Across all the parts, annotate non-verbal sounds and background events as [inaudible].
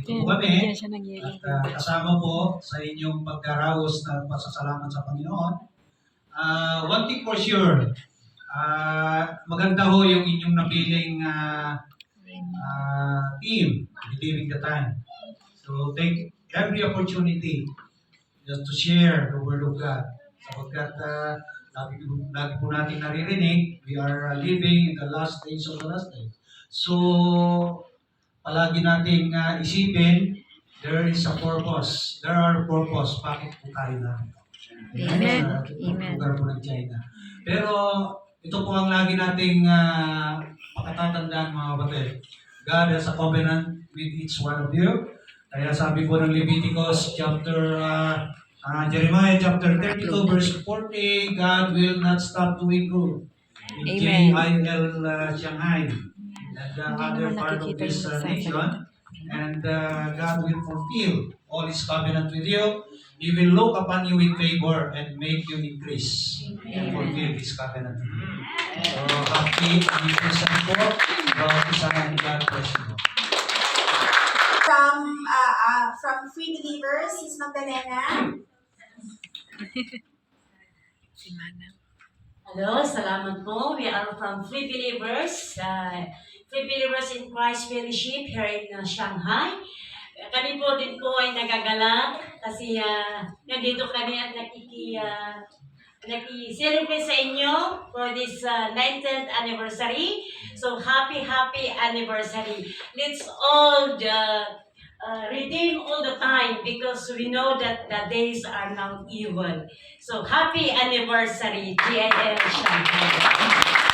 nandito kami. At ah, kasama po sa inyong pagkaraos na pasasalamat sa Panginoon. Ah, one thing for sure, ah, maganda ho yung inyong napiling ah, ah, team, Believing the Time. So take every opportunity just to share the Word of God. Sapagkat ah, lagi, lagi po natin naririnig, we are living in the last days of the last days. So, palagi nating ah, isipin, there is a purpose. There are purpose. Bakit po tayo na? Amen. Sa Amen. lugar po ng China. Pero, ito po ang lagi nating uh, pakatatandaan mga kapatid. God has a covenant with each one of you. Kaya sabi po ng Leviticus chapter uh, uh, Jeremiah chapter 32 verse 40, God will not stop doing good. In Amen. JIL uh, Shanghai the Hindi other part of this uh, nation. And uh, God will fulfill all His covenant with you. He will look upon you with favor and make you increase and fulfill His covenant with you. So, happy anniversary po. Bawat isa and God bless you. From uh, uh, from Free Believers, Sis Magdalena. [laughs] Si Manang. Hello, salamat po. We are from Free Believers, uh, Free Believers in Christ Fellowship here in uh, Shanghai. Kami po din po ay nagagalak kasi uh, nandito kami at nakiki, uh, naki-celebrate sa inyo for this uh, 19th anniversary. So, happy, happy anniversary. Let's all uh, uh, redeem all the time because we know that the days are now evil. So, happy anniversary, GIL Shanghai.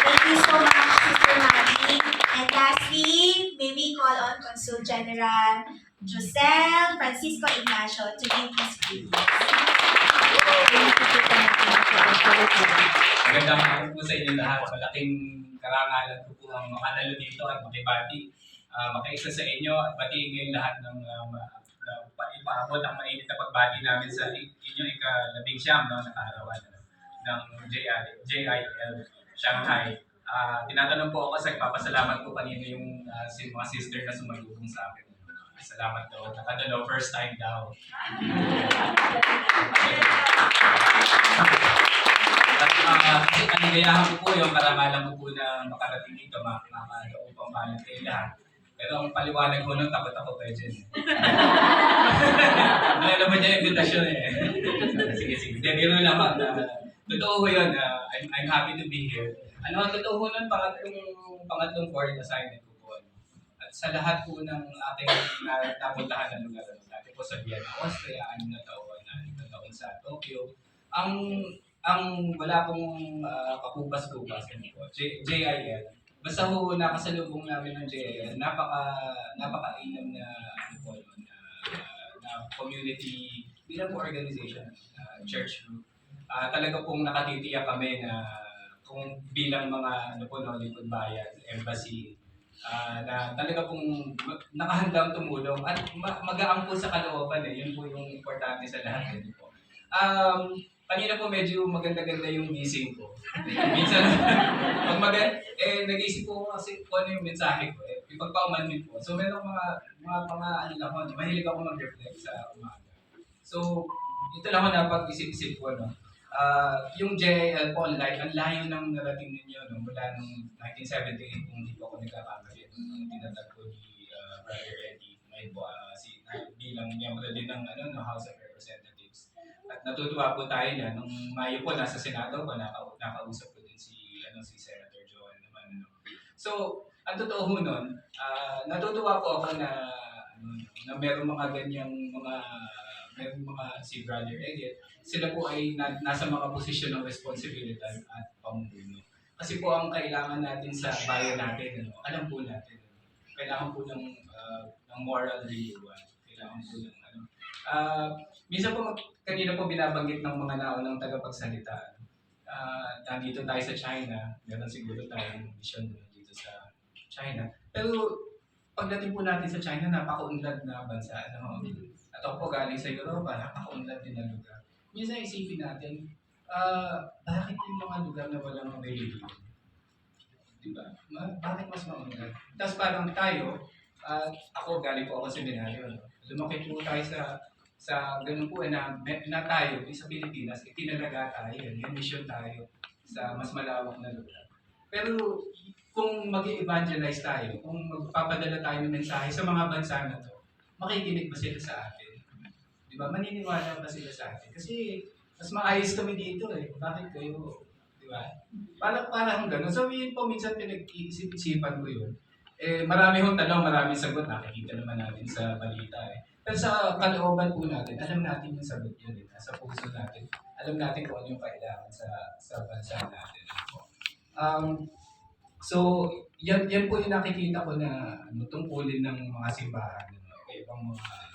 Thank you so much, Sister Maggie. And lastly, may we call on Consul General Josel Francisco Ignacio to give his greetings. Magandang araw po sa inyo lahat. Malaking karangalan po po ang makanalo dito at makibati. Uh, makaisa sa inyo at batiin ngayon lahat ng uh, ma- na paipaabot ang mainit na pagbati namin sa inyo ikalabing siyam no, na kaarawan no, ng JI, JIL Shanghai. Ah, tinatanong po ako kasi papasalamat po kanina yung ah, si, mga sister na sumalubong sa akin. Salamat daw. Nakano daw, first time daw. At uh, kasi kanigayahan ko po yung karangalan ko po na makarating dito, mak makakalaong pambalan kayo lahat. Pero ang paliwanag ko nun, takot ako kayo [laughs] dyan. Wala naman niya invitation eh. sige, sige. Hindi, biro naman. Uh, totoo ko yun. Uh, I'm, I'm happy to be here. Ano, totoo ko nun, pangatlong, pangatlong foreign assignment ko po. ano. At sa lahat po ng ating na, napuntahan ng lugar, dati po sa Vienna, Austria, anim na taon, na taon sa Tokyo. Ang ang wala pong uh, kakubas-kubas ano po, J- JIL. Basta ho nakasalubong namin ng JIL, napaka napakainam na ano po na, na community bilang po organization, uh, church group. Ah, talaga pong nakatitiyak kami na kung bilang mga ano po no, lingkod bayan, embassy, ah, na talaga pong nakahandang tumulong at ma- magaang po sa kalooban eh. Yun po yung importante sa lahat. Eh, po. Um, kanina po medyo maganda-ganda yung gising ko. [laughs] Minsan, pag maganda, eh, nag-isip po kasi kung ano yung mensahe ko. Eh, ipagpaumanhin po. So, meron mga, mga, mga, ano lang mahilig ako mag-reflect sa umaga. So, ito lang ako napag-isip-isip ko, no? Ah, yung JIL po, layo, ang layo ng narating ninyo, no? Mula nung 1978, kung hindi po ako nagkakamali, nung tinatag ko ni ah, Brother Eddie, ngayon po, ah, si, bilang miyembro din ng ano, no, House of Representatives. At natutuwa po tayo na nung Mayo po nasa Senado po naka, nakausap ko din si ano si Senator Joel naman ano. So, ang totoo ho nun, ah, natutuwa po ako na ano, na meron mga ganyang mga meron mga si Brother Elliot, sila po ay na, nasa mga posisyon ng responsibilidad at pamumuno. Kasi po ang kailangan natin sa bayan natin, ano, alam po natin, kailangan po ng, ah, ng moral renewal. Kailangan po ng ano, Ah, minsan po, kanina po binabanggit ng mga naunang tagapagsalita. Ah, nandito tayo sa China, meron siguro tayong mission dito sa China. Pero pagdating po natin sa China, napakaunlad na bansa. Ano? At ako po galing sa Europa, napakaunlad din na lugar. Minsan isipin natin, ah, bakit yung mga lugar na walang religion? Diba? Ma- bakit mas maunlad? Tapos parang tayo, At ako, galing po ako sa seminaryo. No? Lumaki po tayo sa sa ganun po eh, na, na tayo sa Pilipinas, itinalaga tayo, may mission tayo sa mas malawak na lugar. Pero kung mag evangelize tayo, kung magpapadala tayo ng mensahe sa mga bansa na to, makikinig ba sila sa atin? Ba? Maniniwala ba sila sa atin? Kasi mas maayos kami dito eh. Bakit kayo? Di ba? Parang parang gano'n. So yun po, minsan pinag-iisip-isipan ko yun. Eh, marami hong tanong, marami sagot. Nakikita naman natin sa balita eh. Pero sa kalooban po natin, alam natin yung sagot yun eh. Sa puso natin. Alam natin kung ano yung kailangan sa sa bansa natin. Um, so, yan, yan po yung nakikita ko na ano, tungkulin ng mga simbahan, ano, ibang mga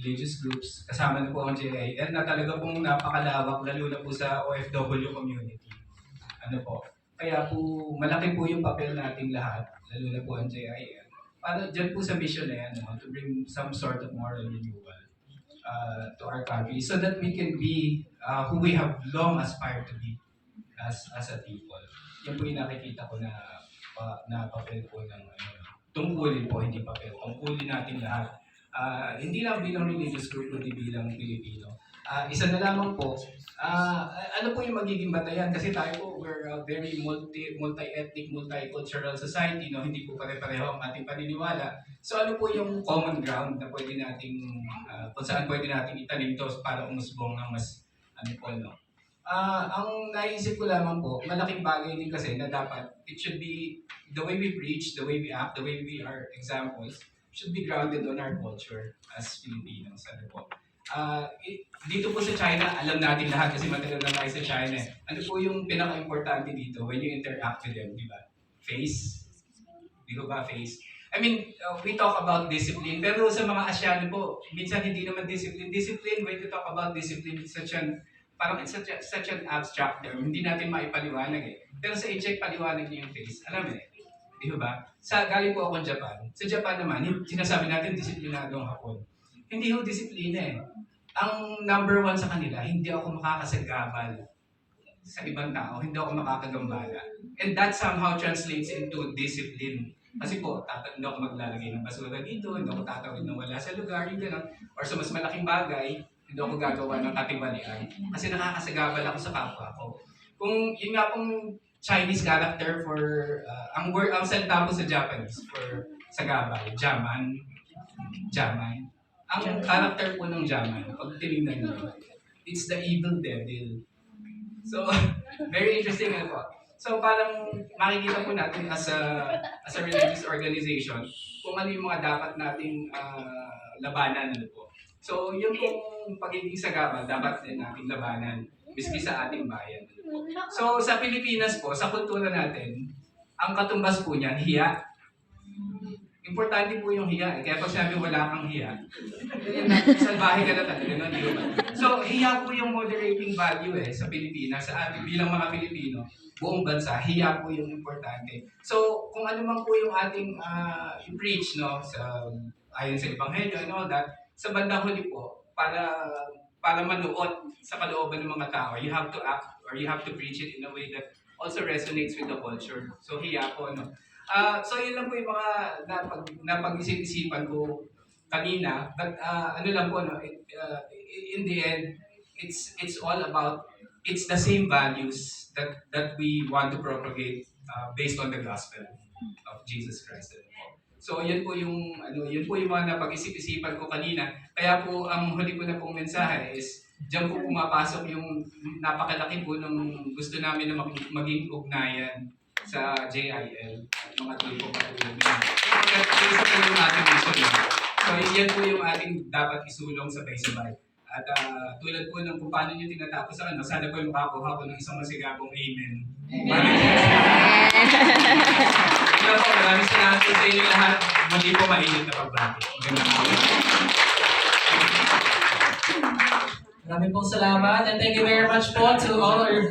religious groups. Kasama na po ang JIL na talaga pong napakalawak, lalo na po sa OFW community. Ano po, kaya po malaki po yung papel nating lahat, lalo na po ang JIL. Para dyan po sa mission na yan, ano, to bring some sort of moral renewal uh, to our country so that we can be uh, who we have long aspired to be as as a people. Yan po yung nakikita ko na pa, na papel po ng ano, tungkulin po, hindi papel. Tungkulin natin lahat. Ah, hindi lang bilang religious group, kundi bilang Pilipino. Ah, isa na lamang po, ah, ano po yung magiging batayan? Kasi tayo po, we're a very multi, multi-ethnic, multicultural society, no? hindi po pare-pareho ang ating paniniwala. So ano po yung common ground na pwede nating, ah, kung saan pwede nating itanim to para umusbong ng mas, ano po, no? Ah, ang naisip ko lamang po, malaking bagay din kasi na dapat it should be the way we preach, the way we act, the way we are examples should be grounded on our culture as Filipinos. Ano po? I- dito po sa China, alam natin lahat kasi matagal na tayo sa China. eh. Ano po yung pinaka-importante dito when you interact with them, di ba? Face? Di ko ba face? I mean, uh, we talk about discipline, pero sa mga Asyano po, minsan hindi naman discipline. Discipline, when you talk about discipline, it's such an, parang it's such, a, such an abstract term. Hindi natin maipaliwanag eh. Pero sa i-check, paliwanag niyo yung face. Alam mo eh. Di ba? Sa, galing po ako ng Japan. Sa Japan naman, hin- sinasabi natin disiplinado ang hapon. Hindi ho disiplina eh. Ang number one sa kanila, hindi ako makakasagabal sa ibang tao, hindi ako makakagambala. And that somehow translates into discipline. Kasi po, tata- hindi ako maglalagay ng basura dito, hindi ako tatawid na wala sa lugar, yung gano'n. Or sa mas malaking bagay, hindi ako gagawa ng katiwalian. Kasi nakakasagabal ako sa kapwa ko. Kung yun nga pong Chinese character for, uh, ang word, ang salita po sa Japanese for sagabal, jaman, jamay. Ang character po ng jaman, pag tinignan niyo, it's the evil devil. So, [laughs] very interesting ano po. So, parang makikita po natin as a, as a religious organization kung ano yung mga dapat nating ah, labanan ano po. So, yung pong pagiging sagabal, dapat din nating labanan, miski sa ating bayan. So, sa Pilipinas po, sa kultura natin, ang katumbas po niyan, hiya. Importante po yung hiya. Eh. Kaya pag sabi wala kang hiya, salbahe ka na talaga, no? Di ba? So, hiya po yung moderating value eh sa Pilipinas, sa ating bilang mga Pilipino, buong bansa, hiya po yung importante. So, kung ano man po yung ating ah, i-preach, no, sa, ayon sa Ebanghelyo and all that, sa bandang huli po, para para manuot sa kalooban ng mga tao, you have to act or you have to preach it in a way that also resonates with the culture. So, hiya po, no? Ah, so, yun lang po yung mga napag, napag-isip-isipan ko kanina. But, ah, ano lang po, no? It, ah, in the end, it's it's all about, it's the same values that that we want to propagate ah, based on the gospel of Jesus Christ. So, yun po yung, ano, yun po yung mga napag-isip-isipan ko kanina. Kaya po, ang huli ko na pong mensahe is, Diyan po pumapasok yung napakalaki po ng gusto namin na maging, maging ugnayan sa JIL at mga isa po yung ating mission. So, yan po yung ating dapat isulong sabay-sabay. At ah, tulad po ng kung paano nyo tinatapos sa ano, sana po yung makakuha ko ng isang masigabong amen. [laughs] Ito po, maraming salamat po sa inyo lahat. Hindi po mainit na pagbati. Maraming pong salamat and thank you very much po to all our great